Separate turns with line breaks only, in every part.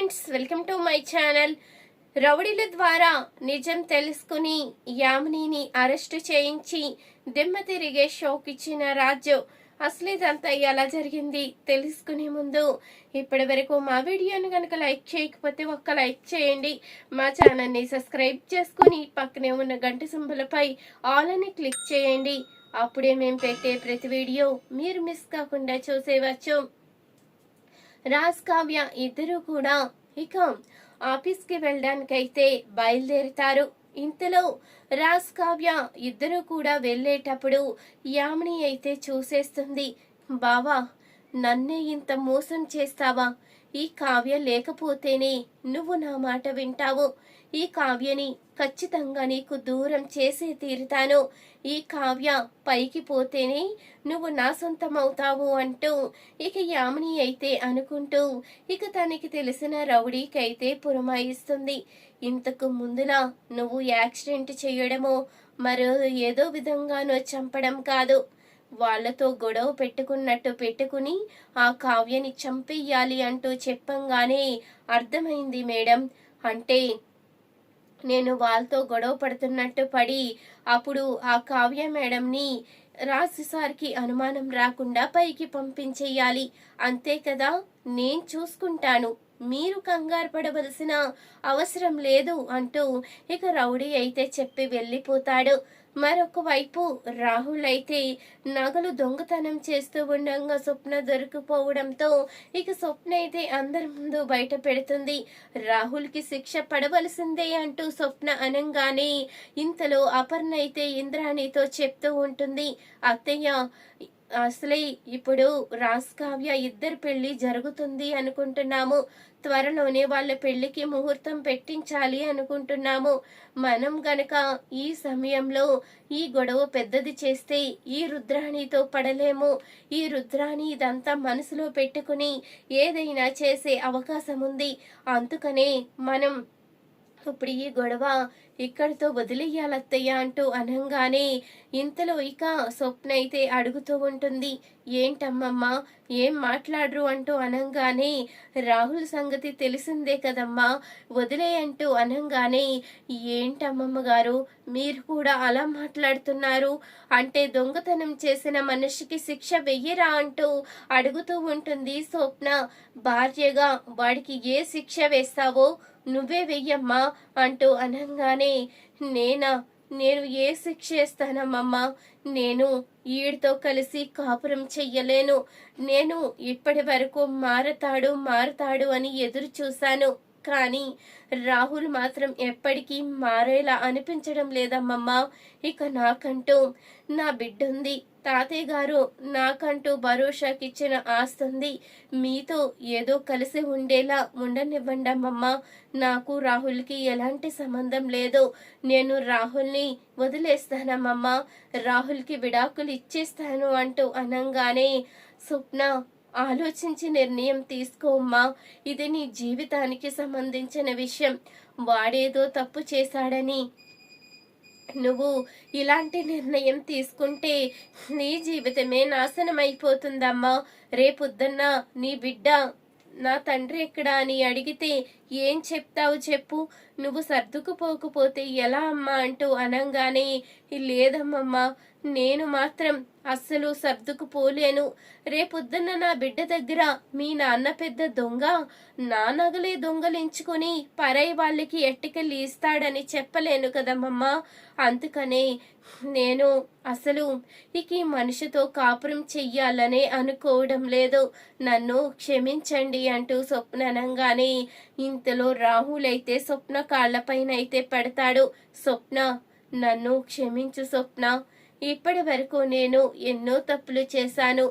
Friends welcome to my channel. రౌడీల ద్వారా నిజం తెలుసుకుని యామినిని అరెస్టు చేయించి దిమ్మ తిరిగే షోక్ ఇచ్చిన రాజు అసలు ఇదంతా ఎలా జరిగింది తెలుసుకునే ముందు ఇప్పటి వరకు మా వీడియోను కనుక లైక్ చేయకపోతే ఒక్క లైక్ చేయండి. మా ఛానల్ని సబ్స్క్రైబ్ చేసుకుని పక్కనే ఉన్న గంట సింబలపై ఆల్ అని క్లిక్ చేయండి. అప్పుడే మేము పెట్టే ప్రతి వీడియో మీరు మిస్ కాకుండా చూసేవచ్చు రాజ్ కావ్య ఇద్దరు కూడా ఇక ఆఫీస్కి వెళ్ళడానికైతే బయలుదేరుతారు. ఇంతలో రాజ్ కావ్య ఇద్దరు కూడా వెళ్ళేటప్పుడు యామిని అయితే చూసేస్తుంది. బావా నన్నే ఇంత మోసం చేస్తావా? ఈ కావ్య లేకపోతేనే నువ్వు నా మాట వింటావు. ఈ కావ్యని ఖచ్చితంగా నీకు దూరం చేసే తీరుతాను. ఈ కావ్య పైకి పోతేనే నువ్వు నా సొంతమవుతావు అంటూ ఇక యామిని అయితే అనుకుంటూ ఇక తనకి తెలిసిన రౌడీకైతే పురమాయిస్తుంది. ఇంతకు ముందులా నువ్వు యాక్సిడెంట్ చేయడమో మరో ఏదో విధంగానో చంపడం కాదు. వాళ్ళతో గొడవ పెట్టుకున్నట్టు పెట్టుకుని ఆ కావ్యని చంపేయాలి అంటూ చెప్పంగానే అర్థమైంది మేడం. అంటే నేను వాళ్ళతో గొడవ పడుతున్నట్టు పడి అప్పుడు ఆ కావ్య మేడంని రాజు సార్కి అనుమానం రాకుండా పైకి పంపించేయాలి. అంతే కదా? నేను చూసుకుంటాను. మీరు కంగారు పడవలసిన అవసరం లేదు అంటూ ఇక రౌడీ అయితే చెప్పి వెళ్ళిపోతాడు. మరొక వైపు రాహుల్ అయితే నగలు దొంగతనం చేస్తూ ఉండగా స్వప్న దొరికిపోవడంతో ఇక స్వప్న అయితే అందరి ముందు బయట పెడుతుంది. రాహుల్కి శిక్ష పడవలసిందే అంటూ స్వప్న అనంగానే ఇంతలో అపర్ణ అయితే ఇంద్రాణితో చెప్తూ ఉంటుంది. అత్తయ్య అసలే ఇప్పుడు రాస్ కావ్య ఇద్దరు పెళ్ళి జరుగుతుంది అనుకుంటున్నాము. త్వరలోనే వాళ్ళ పెళ్ళికి ముహూర్తం పెట్టించాలి అనుకుంటున్నాము. మనం గనక ఈ సమయంలో ఈ గొడవ పెద్దది చేస్తే ఈ రుద్రాణితో పడలేము. ఈ రుద్రాణి ఇదంతా మనసులో పెట్టుకుని ఏదైనా చేసే అవకాశం ఉంది అందుకనే మనం ఇప్పుడు ఈ గొడవ ఇక్కడితో వదిలేయాలత్తయ్య అంటూ అనంగానే ఇంతలో ఇక స్వప్న అయితే అడుగుతూ ఉంటుంది. ఏంటమ్మమ్మ? ఏం మాట్లాడరు అంటూ అనంగానే రాహుల్ సంగతి తెలిసిందే కదమ్మా? వదిలే అంటూ అనంగానే ఏంటమ్మమ్మ గారు? మీరు కూడా అలా మాట్లాడుతున్నారు? అంటే దొంగతనం చేసిన మనిషికి శిక్ష వెయ్యరా అంటూ అడుగుతూ ఉంటుంది స్వప్న. భార్యగా వాడికి ఏ శిక్ష వేస్తావో నువ్వే వెయ్యమ్మా అంటూ అనంగానే నేనా? నేను ఏ శిక్ష చేస్తానమ్మమ్మా నేను ఈడితో కలిసి కాపురం చెయ్యలేను. నేను ఇప్పటి వరకు మారతాడు మారతాడు అని ఎదురు చూశాను కానీ రాహుల్ మాత్రం ఎప్పటికీ మారేలా అనిపించడం లేదమ్మమ్మ. ఇక నాకంటూ నా బిడ్డ ఉంది తాతయ్య గారు నాకంటూ భరోసాకిచ్చిన ఆస్తుంది. మీతో ఏదో కలిసి ఉండేలా ఉండనివ్వండి అమ్మమ్మ నాకు రాహుల్కి ఎలాంటి సంబంధం లేదు. నేను రాహుల్ని వదిలేస్తానమ్మమ్మ. రాహుల్కి విడాకులు ఇచ్చేస్తాను అంటూ అనంగానే స్వప్న ఆలోచించి నిర్ణయం తీసుకోమ్మా ఇది నీ జీవితానికి సంబంధించిన విషయం. వాడేదో తప్పు చేశాడని. నువ్వు ఇలాంటి నిర్ణయం తీసుకుంటే నీ జీవితమే నాశనం అయిపోతుందమ్మా రేపొద్దున్న నీ బిడ్డ నా తండ్రి ఎక్కడా అని అడిగితే ఏం చెప్తావు చెప్పు. నువ్వు సర్దుకుపోకపోతే ఎలా అమ్మా అంటూ అనంగానే లేదమ్మమ్మా నేను మాత్రం అస్సలు సర్దుకుపోలేను. రేపొద్దున్న నా బిడ్డ దగ్గర మీ నాన్న పెద్ద దొంగ నా నగలే దొంగలించుకుని పరై వాళ్ళకి ఎట్టికెళ్ళి ఇస్తాడని చెప్పలేను కదమ్మమ్మ. అందుకనే నేను అసలు ఇక ఈ మనిషితో కాపురం చెయ్యాలనే అనుకోవడం లేదు. నన్ను క్షమించండి అంటూ స్వప్న అనగానే ఇంతలో రాహుల్ అయితే స్వప్న కాళ్ళపైన అయితే పడతాడు. స్వప్న నన్ను క్షమించు స్వప్న. ఇప్పటి వరకు నేను ఎన్నో తప్పులు చేశాను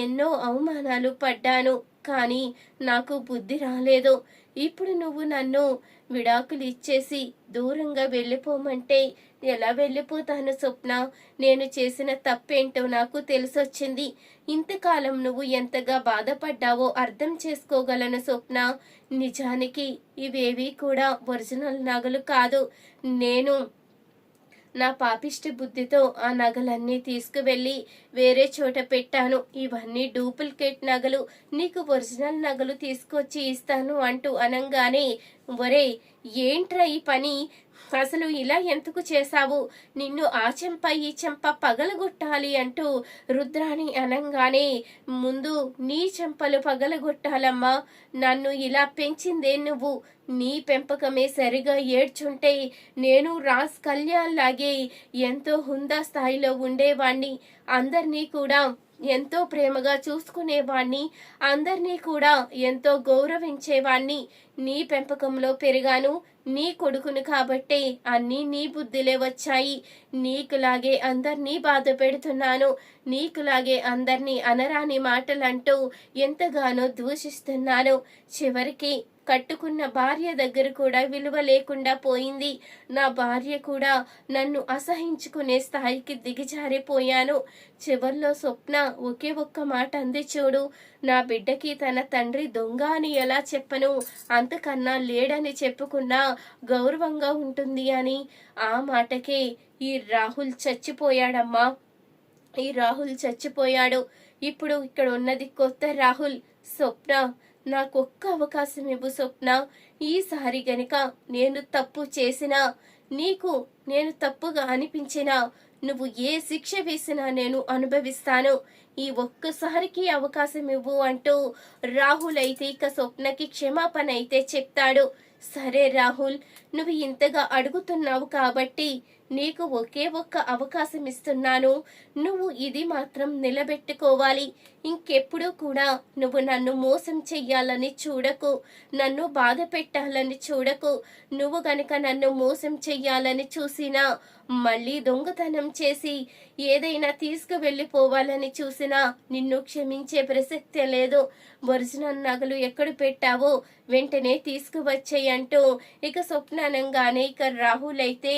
ఎన్నో అవమానాలు పడ్డాను కానీ నాకు బుద్ధి రాలేదు. ఇప్పుడు నువ్వు నన్ను విడాకులు ఇచ్చేసి దూరంగా వెళ్ళిపోమంటే ఎలా వెళ్ళిపోతాను స్వప్న? నేను చేసిన తప్పేంటో నాకు తెలిసొచ్చింది. ఇంతకాలం నువ్వు ఎంతగా బాధపడ్డావో అర్థం చేసుకోగలను స్వప్న. నిజానికి ఇవేవి కూడా ఒరిజినల్ నగలు కాదు. నేను నా పాపిష్టి బుద్ధితో ఆ నగలన్నీ తీసుకువెళ్ళి వేరే చోట పెట్టాను. ఇవన్నీ డూప్లికేట్ నగలు. నీకు ఒరిజినల్ నగలు తీసుకొచ్చి ఇస్తాను అంటూ అనంగానే ఒరే ఏంట్రా ఈ పని? అసలు ఇలా ఎందుకు చేశావు? నిన్ను ఆ చెంప ఈ చెంప పగలగొట్టాలి అంటూ రుద్రాణి అనంగానే ముందు నీ చెంపలు పగలగొట్టాలమ్మా. నన్ను ఇలా పెంచిందే నువ్వు. నీ పెంపకమే సరిగా ఏడ్చుంటే నేను రాజ్ కళ్యాణ్ లాగే ఎంతో హుందా స్థాయిలో ఉండేవాణ్ణి. అందరినీ కూడా ఎంతో ప్రేమగా చూసుకునేవాణ్ణి. అందరినీ కూడా ఎంతో గౌరవించేవాణ్ణి. నీ పెంపకంలో పెరిగాను నీ కొడుకును కాబట్టే అన్నీ నీ బుద్ధిలే వచ్చాయి. నీకులాగే అందరినీ బాధ పెడుతున్నాను నీకులాగే అందరినీ అనరాని మాటలంటూ ఎంతగానో దూషిస్తున్నాను. చివరికి కట్టుకున్న భార్య దగ్గర కూడా విలువ లేకుండా పోయింది. నా భార్య కూడా నన్ను అసహించుకునే స్థాయికి దిగజారిపోయాను. చివర్లో స్వప్న ఒకే ఒక్క మాట అంది చూడు నా బిడ్డకి తన తండ్రి దొంగ అని ఎలా చెప్పను? అంతకన్నా లేడని చెప్పుకున్నా గౌరవంగా ఉంటుంది అని. ఆ మాటకే ఈ రాహుల్ చచ్చిపోయాడమ్మా. ఈ రాహుల్ చచ్చిపోయాడు. ఇప్పుడు ఇక్కడ ఉన్నది కొత్త రాహుల్ స్వప్న. నాకు ఒక్క అవకాశం ఇవ్వు స్వప్న. ఈసారి గనుక నేను తప్పు చేసినా నీకు నేను తప్పుగా అనిపించినా నువ్వు ఏ శిక్ష వేసినా నేను అనుభవిస్తాను. ఈ ఒక్కసారికి అవకాశం ఇవ్వు అంటూ రాహుల్ అయితే ఇక స్వప్నకి క్షమాపణ అయితే చెప్తాడు. సరే రాహుల్ నువ్వు ఇంతగా అడుగుతున్నావు కాబట్టి నీకు ఒకే ఒక్క అవకాశం ఇస్తున్నాను. నువ్వు ఇది మాత్రం నిలబెట్టుకోవాలి. ఇంకెప్పుడు కూడా నువ్వు నన్ను మోసం చెయ్యాలని చూడకు. నన్ను బాధ పెట్టాలని చూడకు. నువ్వు గనక నన్ను మోసం చెయ్యాలని చూసినా మళ్ళీ దొంగతనం చేసి ఏదైనా తీసుకువెళ్ళిపోవాలని చూసినా నిన్ను క్షమించే ప్రసక్తే లేదు. ఒరిజినల్ నగలు ఎక్కడ పెట్టావో వెంటనే తీసుకువచ్చేయంటూ. ఇక స్వప్నానంగానే ఇక రాహుల్ అయితే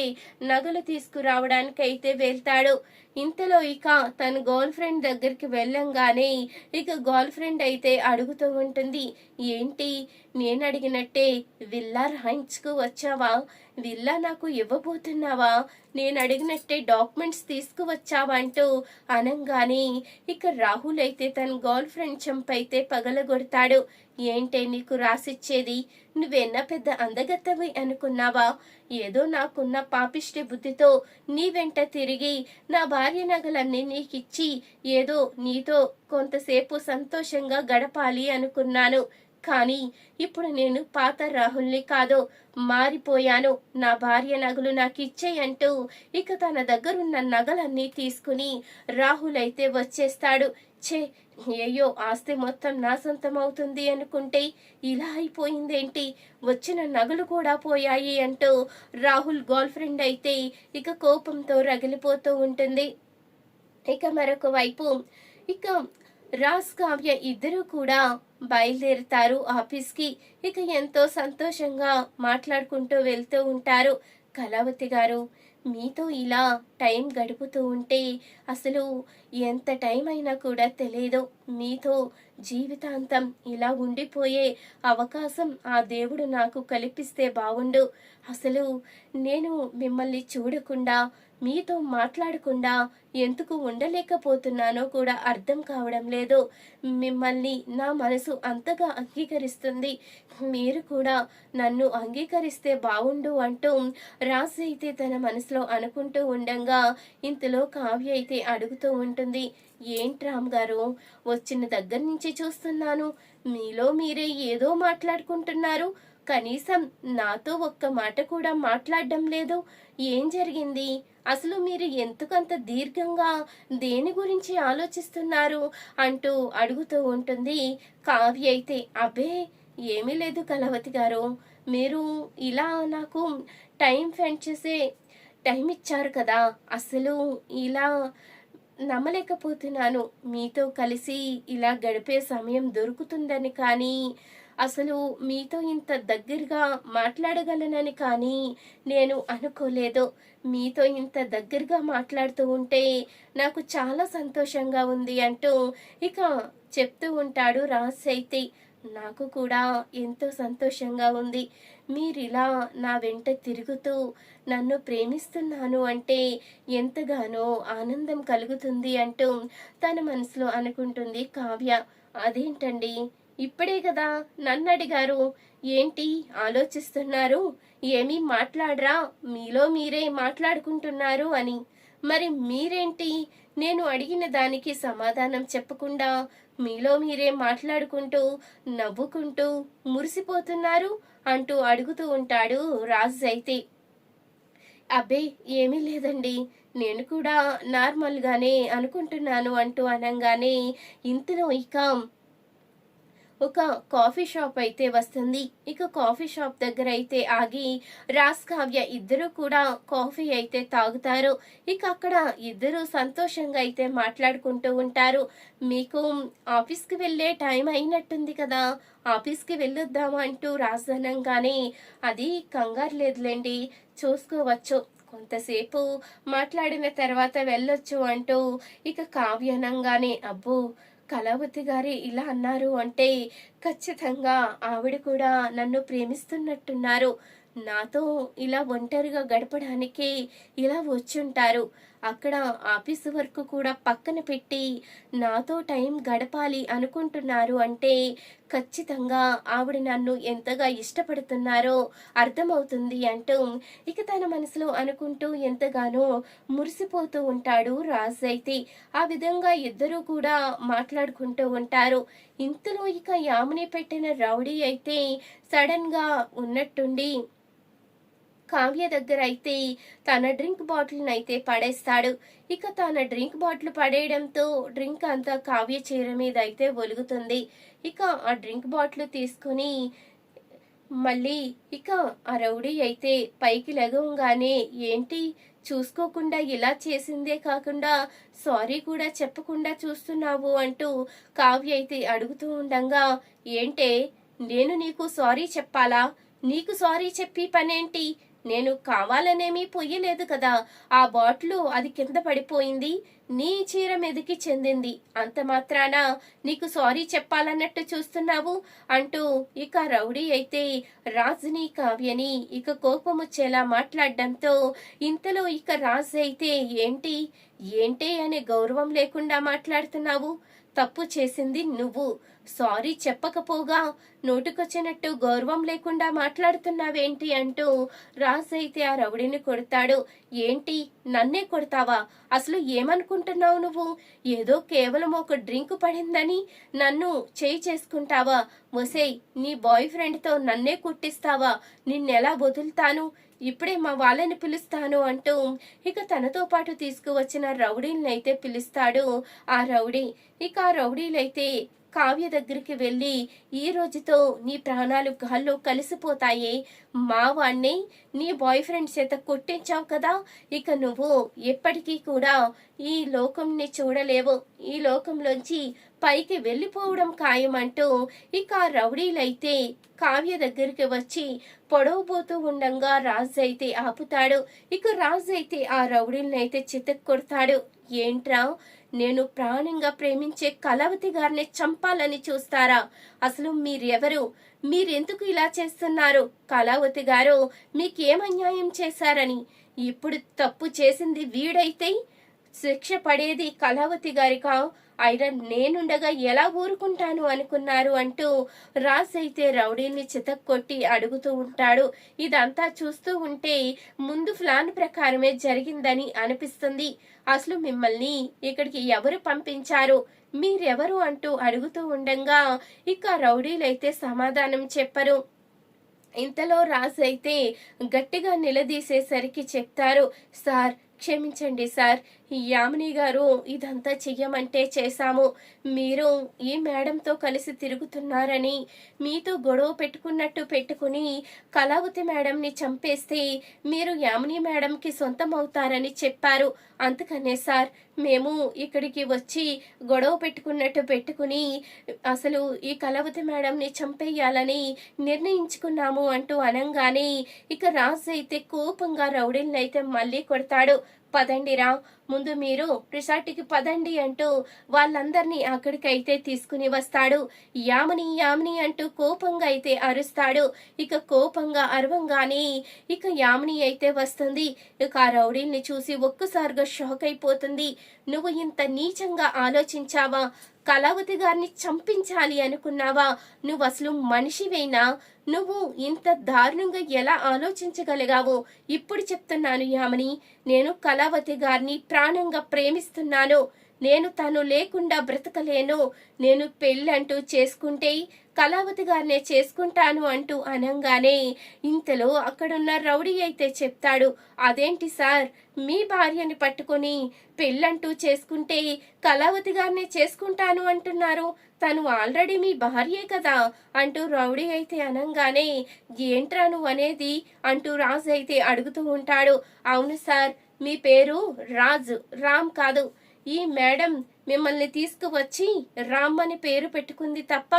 నగలు తీసుకురావడానికి అయితే వెళ్తాడు. ఇంతలో ఇక తన గర్ల్ ఫ్రెండ్ దగ్గరికి వెళ్ళంగానే ఇక గర్ల్ ఫ్రెండ్ అయితే అడుగుతూ ఉంటుంది. ఏంటి? నేను అడిగినట్టే విల్లా రాయించుకు వచ్చావా? విల్లా నాకు ఇవ్వబోతున్నావా? నేను అడిగినట్టే డాక్యుమెంట్స్ తీసుకువచ్చావా? అంటూ అనంగానే ఇక రాహుల్ అయితే తన గర్ల్ ఫ్రెండ్ చెంపైతే పగలగొడతాడు. ఏంటే నీకు రాసిచ్చేది? నువ్వెన్న పెద్ద అందగత్తవి అనుకున్నావా? ఏదో నాకున్న పాపిష్టి బుద్ధితో నీ వెంట తిరిగి నా భార్య నగలన్నీ నీకిచ్చి ఏదో నీతో కొంతసేపు సంతోషంగా గడపాలి అనుకున్నాను. కానీ ఇప్పుడు నేను పాత రాహుల్ని కాదు మారిపోయాను. నా భార్య నగలు నాకు ఇచ్చేయంటూ ఇక తన దగ్గరున్న నగలన్నీ తీసుకుని రాహుల్ అయితే వచ్చేస్తాడు. ఛే ఏయో ఆస్తి మొత్తం నా సొంతం అవుతుంది అనుకుంటే ఇలా అయిపోయిందేంటి? వచ్చిన నగలు కూడా పోయాయి అంటూ రాహుల్ గర్ల్ ఫ్రెండ్ అయితే ఇక కోపంతో రగిలిపోతూ ఉంటుంది. ఇక మరొక వైపు ఇక రాజ్ కావ్య ఇద్దరు కూడా బయలుదేరుతారు ఆఫీస్కి. ఇక ఎంతో సంతోషంగా మాట్లాడుకుంటూ వెళ్తూ ఉంటారు కళావతి గారు. మీతో ఇలా టైం గడుపుతూ ఉంటే అసలు ఎంత టైం అయినా కూడా తెలియదు మీతో జీవితాంతం ఇలా ఉండిపోయే అవకాశం ఆ దేవుడు నాకు కల్పిస్తే బాగుండు అసలు నేను మిమ్మల్ని చూడకుండా మీతో మాట్లాడకుండా ఎందుకు ఉండలేకపోతున్నానో కూడా అర్థం కావడం లేదు. మిమ్మల్ని నా మనసు అంతగా అంగీకరిస్తుంది. మీరు కూడా నన్ను అంగీకరిస్తే బాగుండు అంటూ రాసి అయితే తన మనసులో అనుకుంటూ ఉండంగా ఇంతలో కావ్య అయితే అడుగుతూ ఉంటుంది. ఏంటి రామ్ గారు? వచ్చిన దగ్గర నుంచి చూస్తున్నాను. మీలో మీరే ఏదో మాట్లాడుకుంటున్నారు. కనీసం నాతో ఒక్క మాట కూడా మాట్లాడడం లేదు. ఏం జరిగింది? అసలు మీరు ఎందుకంత దీర్ఘంగా దేని గురించి ఆలోచిస్తున్నారు? అంటూ అడుగుతూ ఉంటుంది కావ్య అయితే. అబ్బే ఏమీ లేదు కలవతి గారు. మీరు ఇలా నాకు టైం స్పెండ్ చేసే టైం ఇచ్చారు కదా. అసలు ఇలా నమ్మలేకపోతున్నాను. మీతో కలిసి ఇలా గడిపే సమయం దొరుకుతుందని కానీ అసలు మీతో ఇంత దగ్గరగా మాట్లాడగలనని కానీ నేను అనుకోలేదు. మీతో ఇంత దగ్గరగా మాట్లాడుతూ ఉంటే నాకు చాలా సంతోషంగా ఉంది అంటూ ఇక చెప్తూ ఉంటాడు రాజ్ నాకు కూడా ఎంతో సంతోషంగా ఉంది. మీరిలా నా వెంట తిరుగుతూ నన్ను ప్రేమిస్తున్నాను అంటే ఎంతగానో ఆనందం కలుగుతుంది అంటూ తన మనసులో అనుకుంటుంది కావ్య. అదేంటండి? ఇప్పుడే కదా నన్ను అడిగారు ఏంటి ఆలోచిస్తున్నారు? ఏమీ మాట్లాడరా? మీలో మీరే మాట్లాడుకుంటున్నారు అని. మరి మీరేంటి? నేను అడిగిన దానికి సమాధానం చెప్పకుండా మీలో మీరే మాట్లాడుకుంటూ నవ్వుకుంటూ మురిసిపోతున్నారు అంటూ అడుగుతూ ఉంటాడు రాజు అయితే అబ్బే ఏమీ లేదండి. నేను కూడా నార్మల్గానే అనుకుంటున్నాను అంటూ అనగానే ఇంతలో ఇక ఒక కాఫీ షాప్ అయితే వస్తుంది. ఇక కాఫీ షాప్ దగ్గర అయితే ఆగి రాస్ కావ్య ఇద్దరు కూడా కాఫీ అయితే తాగుతారు. ఇక అక్కడ ఇద్దరు సంతోషంగా అయితే మాట్లాడుకుంటూ ఉంటారు. మీకు ఆఫీస్కి వెళ్ళే టైం అయినట్టుంది కదా. ఆఫీస్కి వెళ్ళొద్దామా అంటూ రాజధానంగానే అది కంగారు లేదులేండి చూసుకోవచ్చు. కొంతసేపు మాట్లాడిన తర్వాత వెళ్ళొచ్చు అంటూ ఇక కావ్యనంగానే అబ్బో కళావతి గారి ఇలా అన్నారు అంటే ఖచ్చితంగా ఆవిడ కూడా నన్ను ప్రేమిస్తున్నట్టున్నారు. నాతో ఇలా ఒంటరిగా గడపడానికి ఇలా వచ్చుంటారు. అక్కడ ఆఫీసు వర్క్ కూడా పక్కన పెట్టి నాతో టైం గడపాలి అనుకుంటున్నారు అంటే ఖచ్చితంగా ఆవిడ నన్ను ఎంతగా ఇష్టపడుతున్నారో అర్థమవుతుంది అంటూ ఇక తన మనసులో అనుకుంటూ ఎంతగానో మురిసిపోతూ ఉంటాడు రాజు అయితే. ఆ విధంగా ఇద్దరూ కూడా మాట్లాడుకుంటూ ఉంటారు. ఇంతలో ఇక యామిని పెట్టిన రౌడీ అయితే సడన్గా ఉన్నట్టుండి కావ్య దగ్గర అయితే తన డ్రింక్ బాటిల్ని అయితే పడేస్తాడు. ఇక తన డ్రింక్ బాటిల్ పడేయడంతో డ్రింక్ అంతా కావ్య చీర మీద అయితే ఒలుగుతుంది. ఇక ఆ డ్రింక్ బాటిల్ తీసుకుని మళ్ళీ ఇక ఆ రౌడీ అయితే పైకి లగవంగానే ఏంటి? చూసుకోకుండా ఇలా చేసిందే కాకుండా సారీ కూడా చెప్పకుండా చూస్తున్నావు అంటూ కావ్య అయితే అడుగుతూ ఉండంగా ఏంటే? నేను నీకు సారీ చెప్పాలా? నీకు సారీ చెప్పి పనేంటి? నేను కావాలనేమీ పొయ్యలేదు కదా. ఆ బాటిల్ అది కింద పడిపోయింది. నీ చీర మీదకి చెందింది. అంత మాత్రాన? నీకు సారీ చెప్పాలన్నట్టు చూస్తున్నావు? అంటూ ఇక రౌడీ అయితే రాజుని కావ్యని ఇక కోపం వచ్చేలా మాట్లాడడంతో ఇంతలో ఇక రాజు అయితే ఏంటి? ఏంటి అనే గౌరవం లేకుండా మాట్లాడుతున్నావు? తప్పు చేసింది నువ్వు. సారీ చెప్పకపోగా నోటుకొచ్చినట్టు గౌరవం లేకుండా మాట్లాడుతున్నావేంటి అంటూ రాజు అయితే ఆ రౌడీని కొడతాడు. ఏంటి? నన్నే కొడతావా? అసలు ఏమనుకుంటున్నావు నువ్వు? ఏదో కేవలం ఒక డ్రింక్ పడిందని నన్ను చేయి చేసుకుంటావా? ఒసేయ్ నీ బాయ్ ఫ్రెండ్తో నన్నే కుట్టిస్తావా? నిన్నెలా వదులుతాను? ఇప్పుడే మా వాళ్ళని పిలుస్తాను అంటూ ఇక తనతో పాటు తీసుకువచ్చిన రౌడీలనైతే అయితే పిలుస్తాడు ఆ రౌడీ. ఇక ఆ రౌడీలైతే కావ్య దగ్గరికి వెళ్ళి ఈ రోజుతో నీ ప్రాణాలు గాల్లో కలిసిపోతాయి. మా వాణ్ణి నీ బాయ్ ఫ్రెండ్ చేత కొట్టించావు కదా. ఇక నువ్వు ఎప్పటికీ కూడా ఈ లోకంని చూడలేవు. ఈ లోకంలోంచి పైకి వెళ్ళిపోవడం ఖాయమంటూ ఇక రౌడీలైతే కావ్య దగ్గరికి వచ్చి పొడవబోతూ ఉండంగా రాజు అయితే ఆపుతాడు. ఇక రాజు అయితే ఆ రౌడీలను అయితే చితక్ కొడతాడు ఏంట్రా? నేను ప్రాణంగా ప్రేమించే కలవతి గారిని చంపాలని చూస్తారా? అసలు మీరెవరు? మీరెందుకు ఇలా చేస్తున్నారు? కళావతి గారు మీకేం అన్యాయం చేశారని? ఇప్పుడు తప్పు చేసింది వీడైతే? శిక్ష పడేది కళావతి గారికా? అయినా నేనుండగా ఎలా ఊరుకుంటాను అనుకున్నారు అంటూ రాజ్ అయితే రౌడీని చితక్కొట్టి అడుగుతూ ఉంటాడు. ఇదంతా చూస్తూ ఉంటే ముందు ప్లాన్ ప్రకారమే జరిగిందని అనిపిస్తుంది. అసలు మిమ్మల్ని ఇక్కడికి ఎవరు పంపించారు? మీరెవరు అంటూ అడుగుతూ ఉండగా ఇక రౌడీలైతే సమాధానం చెప్పరు. ఇంతలో రాజు అయితే గట్టిగా నిలదీసేసరికి చెప్తారు సార్ క్షమించండి సార్. యామిని గారు ఇదంతా చెయ్యమంటే చేశాము. మీరు ఈ మేడంతో కలిసి తిరుగుతున్నారని మీతో గొడవ పెట్టుకున్నట్టు పెట్టుకుని కళావతి మేడంని చంపేస్తే మీరు యామిని మేడంకి సొంతం అవుతారని చెప్పారు. అందుకనే సార్ మేము ఇక్కడికి వచ్చి గొడవ పెట్టుకున్నట్టు పెట్టుకుని అసలు ఈ కళావతి మేడంని చంపేయాలని నిర్ణయించుకున్నాము అంటూ అనంగానే ఇక రాజు అయితే కోపంగా రౌడీలను అయితే మళ్ళీ కొడతాడు. పదండిరా ముందు మీరు రిసార్ట్కి పదండి అంటూ వాళ్ళందరినీ అక్కడికైతే తీసుకుని వస్తాడు. యామని యామని అంటూ కోపంగా అయితే అరుస్తాడు. ఇక కోపంగా అరవంగానే ఇక యామని అయితే వస్తుంది. ఇక ఆ రౌడీల్ని చూసి ఒక్కసారిగా షాక్ అయిపోతుంది నువ్వు ఇంత నీచంగా ఆలోచించావా? కళావతి గారిని చంపించాలి అనుకున్నావా? నువ్వు అసలు మనిషివేనా? నువ్వు ఇంత దారుణంగా ఎలా ఆలోచించగలిగావు? ఇప్పుడు చెప్తున్నాను యామని. నేను కళావతి గారిని ప్రాణంగా ప్రేమిస్తున్నాను. నేను తను లేకుండా బ్రతకలేను. నేను పెళ్ళంటూ చేసుకుంటే కళావతి గారినే చేసుకుంటాను అంటూ అనంగానే ఇంతలో అక్కడున్న రౌడీ అయితే చెప్తాడు అదేంటి సార్? మీ భార్యని పట్టుకొని పెళ్ళంటూ చేసుకుంటే కళావతి గారినే చేసుకుంటాను అంటున్నారు. తను ఆల్రెడీ మీ భార్యే కదా అంటూ రౌడీ అయితే అనంగానే ఏంట్రా నువ్వు అనేది? అంటూ రాజు అయితే అడుగుతూ ఉంటాడు అవును సార్ మీ పేరు రాజు రామ్ కాదు. ఈ మేడం మిమ్మల్ని తీసుకువచ్చి రామ్ అని పేరు పెట్టుకుంది తప్ప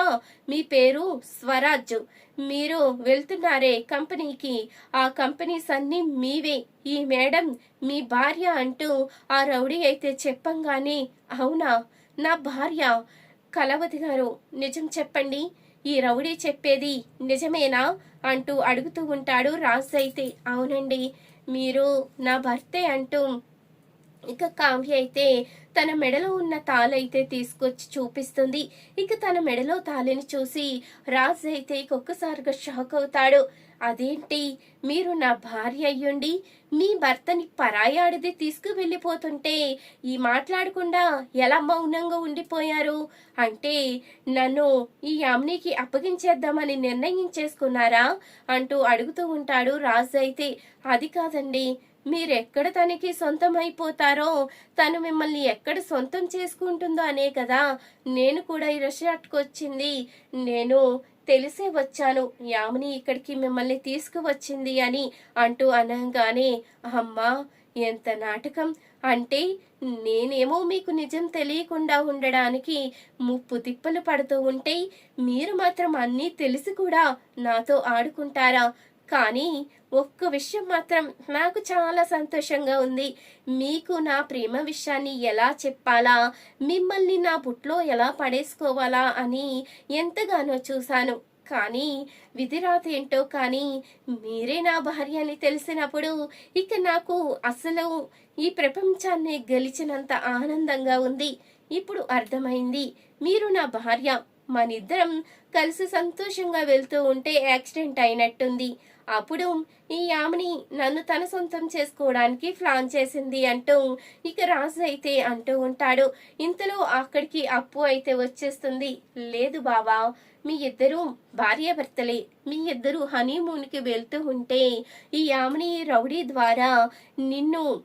మీ పేరు స్వరాజ్. మీరు వెళ్తున్నారే కంపెనీకి. ఆ కంపెనీస్ అన్ని మీవే. ఈ మేడం మీ భార్య అంటూ ఆ రౌడీ అయితే చెప్పంగానే అవునా? నా భార్య? కలవతి గారు నిజం చెప్పండి. ఈ రౌడీ చెప్పేది నిజమేనా? అంటూ అడుగుతూ ఉంటాడు రాజు అయితే. అవునండి మీరు నా భర్తే అంటూ ఇక కావ్య అయితే తన మెడలో ఉన్న తాళైతే తీసుకొచ్చి చూపిస్తుంది. ఇక తన మెడలో తాళిని చూసి రాజ్ అయితే ఒక్కసారిగా షాక్ అవుతాడు. అదేంటి? మీరు నా భార్య అయ్యుండి మీ భర్తని పరాయాడిది తీసుకువెళ్ళిపోతుంటే ఈ మాట్లాడకుండా ఎలా మౌనంగా ఉండిపోయారు? అంటే నన్ను ఈ యామ్నికి అప్పగించేద్దామని నిర్ణయం చేసుకున్నారా? అంటూ అడుగుతూ ఉంటాడు రాజు అయితే. అది కాదండి. మీరెక్కడ తనకి సొంతం అయిపోతారో తను మిమ్మల్ని ఎక్కడ సొంతం చేసుకుంటుందో అనే కదా. నేను కూడా ఈ రెసార్ట్కి వచ్చింది నేను తెలిసే వచ్చాను. యామిని ఇక్కడికి మిమ్మల్ని తీసుకువచ్చింది అని అంటూ అనగానే అమ్మా ఎంత నాటకం. అంటే నేనేమో మీకు నిజం తెలియకుండా ఉండడానికి ముప్పు తిప్పలు పడుతూ ఉంటే మీరు మాత్రం అన్నీ తెలిసి కూడా నాతో ఆడుకుంటారా? కానీ ఒక్క విషయం మాత్రం నాకు చాలా సంతోషంగా ఉంది. మీకు నా ప్రేమ విషయాన్ని ఎలా చెప్పాలా? మిమ్మల్ని నా బుట్లో ఎలా పడేసుకోవాలా అని ఎంతగానో చూశాను. కానీ విధిరాత ఏంటో కానీ మీరే నా భార్య అని తెలిసినప్పుడు ఇక నాకు అసలు ఈ ప్రపంచాన్ని గెలిచినంత ఆనందంగా ఉంది. ఇప్పుడు అర్థమైంది. మీరు నా భార్య. మనిద్దరం కలిసి సంతోషంగా వెళ్తూ ఉంటే యాక్సిడెంట్ అయినట్టుంది. అప్పుడు ఈ ఆమెని నన్ను తన సొంతం చేసుకోవడానికి ప్లాన్ చేసింది అంటూ ఇక రాజు అయితే అంటూ ఉంటాడు. ఇంతలో అక్కడికి అప్పు అయితే వచ్చేస్తుంది. లేదు బావా మీ ఇద్దరు భార్యాభర్తలే. మీ ఇద్దరు హనీమూన్కి వెళ్తూ ఉంటే ఈ ఆమెని రౌడీ ద్వారా నిన్ను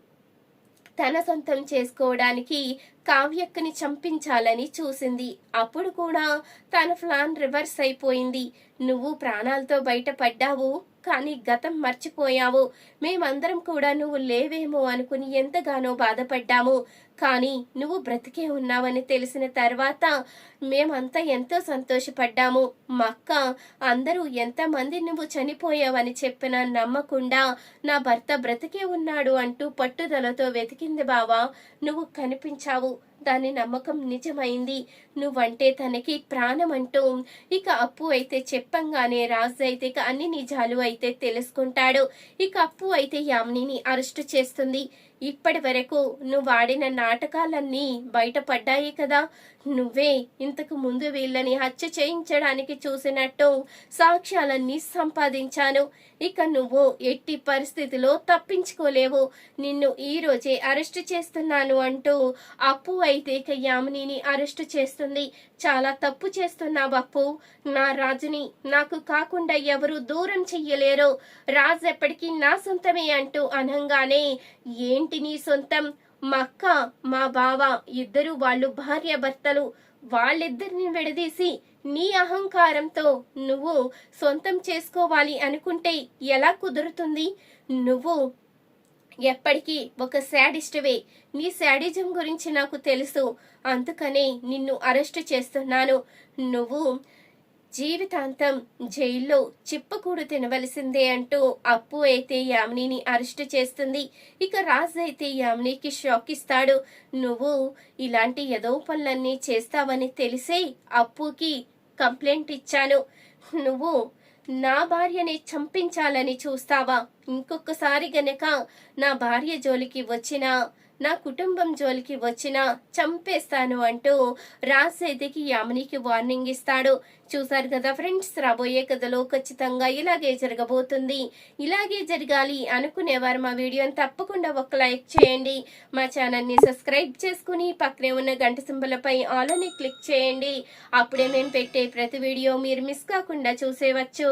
తన సొంతం చేసుకోవడానికి కావ్యక్కని చంపించాలని చూసింది. అప్పుడు కూడా తన ప్లాన్ రివర్స్ అయిపోయింది. నువ్వు ప్రాణాలతో బయటపడ్డావు కానీ గతం మర్చిపోయావు. మేమందరం కూడా నువ్వు లేవేమో అనుకుని ఎంతగానో బాధపడ్డాము. కానీ నువ్వు బ్రతికే ఉన్నావని తెలిసిన తర్వాత మేమంతా ఎంతో సంతోషపడ్డాము. మక్క అందరూ ఎంతమంది నువ్వు చనిపోయావని చెప్పిన నమ్మకుండా నా భర్త బ్రతికే ఉన్నాడు అంటూ పట్టుదలతో వెతికింది బావా. నువ్వు కనిపించావు. దాని నమ్మకం నిజమైంది. నువ్వంటే తనకి ప్రాణం అంటూ ఇక అప్పు అయితే చెప్పంగానే రాజు అయితే ఇక అన్ని నిజాలు అయితే తెలుసుకుంటాడు. ఇక అప్పు అయితే యామ్నిని అరెస్ట్ చేస్తుంది. ఇప్పటి వరకు నువ్వు ఆడిన నాటకాలన్నీ బయటపడ్డాయి కదా. నువ్వే ఇంతకు ముందు వీళ్ళని హత్య చేయించడానికి చూసినట్టు సాక్ష్యాలన్నీ సంపాదించాను. ఇక నువ్వు ఎట్టి పరిస్థితిలో తప్పించుకోలేవు. నిన్ను ఈ రోజే అరెస్ట్ చేస్తున్నాను అంటూ అప్పు అయితే ఇక యామినిని అరెస్ట్ చేస్తుంది. చాలా తప్పు చేస్తున్నా బప్పు నా రాజుని నాకు కాకుండా ఎవరు దూరం చెయ్యలేరు. రాజు ఎప్పటికీ నా సొంతమే అంటూ అనంగానే ఏంటి నీ సొంతం? మా అక్క మా బావ ఇద్దరు వాళ్ళు భార్య భర్తలు. వాళ్ళిద్దరిని విడదీసి నీ అహంకారంతో నువ్వు సొంతం చేసుకోవాలి అనుకుంటే ఎలా కుదురుతుంది? నువ్వు ఎప్పటికీ ఒక శాడిస్ట్వే నీ శాడిజం గురించి నాకు తెలుసు. అందుకనే నిన్ను అరెస్ట్ చేస్తున్నాను. నువ్వు జీవితాంతం జైల్లో చిప్పకూడు తినవలసిందే అంటూ అప్పు అయితే యామినిని అరెస్ట్ చేస్తుంది. ఇక రాజ్ అయితే యామినికి షాక్ ఇస్తాడు నువ్వు ఇలాంటి ఎదో పనులన్నీ చేస్తావని తెలిసే అప్పుకి కంప్లైంట్ ఇచ్చాను. నువ్వు నా భార్యని చంపించాలని చూస్తావా? ఇంకొకసారి గనక నా భార్య జోలికి వచ్చినా నా కుటుంబం జోలికి వచ్చినా చంపేస్తాను అంటూ రాజేదికి యామినికి వార్నింగ్ ఇస్తాడు. చూసారు కదా ఫ్రెండ్స్ రాబోయే కథలో ఖచ్చితంగా ఇలాగే జరగబోతుంది. ఇలాగే జరగాలి అనుకునేవారు మా వీడియోని తప్పకుండా ఒక లైక్ చేయండి. మా ఛానల్ని సబ్స్క్రైబ్ చేసుకుని పక్కనే ఉన్న గంట సింబలపై ఆల్ అని క్లిక్ చేయండి. అప్పుడే మేము పెట్టే ప్రతి వీడియో మీరు మిస్ కాకుండా చూసేవచ్చు.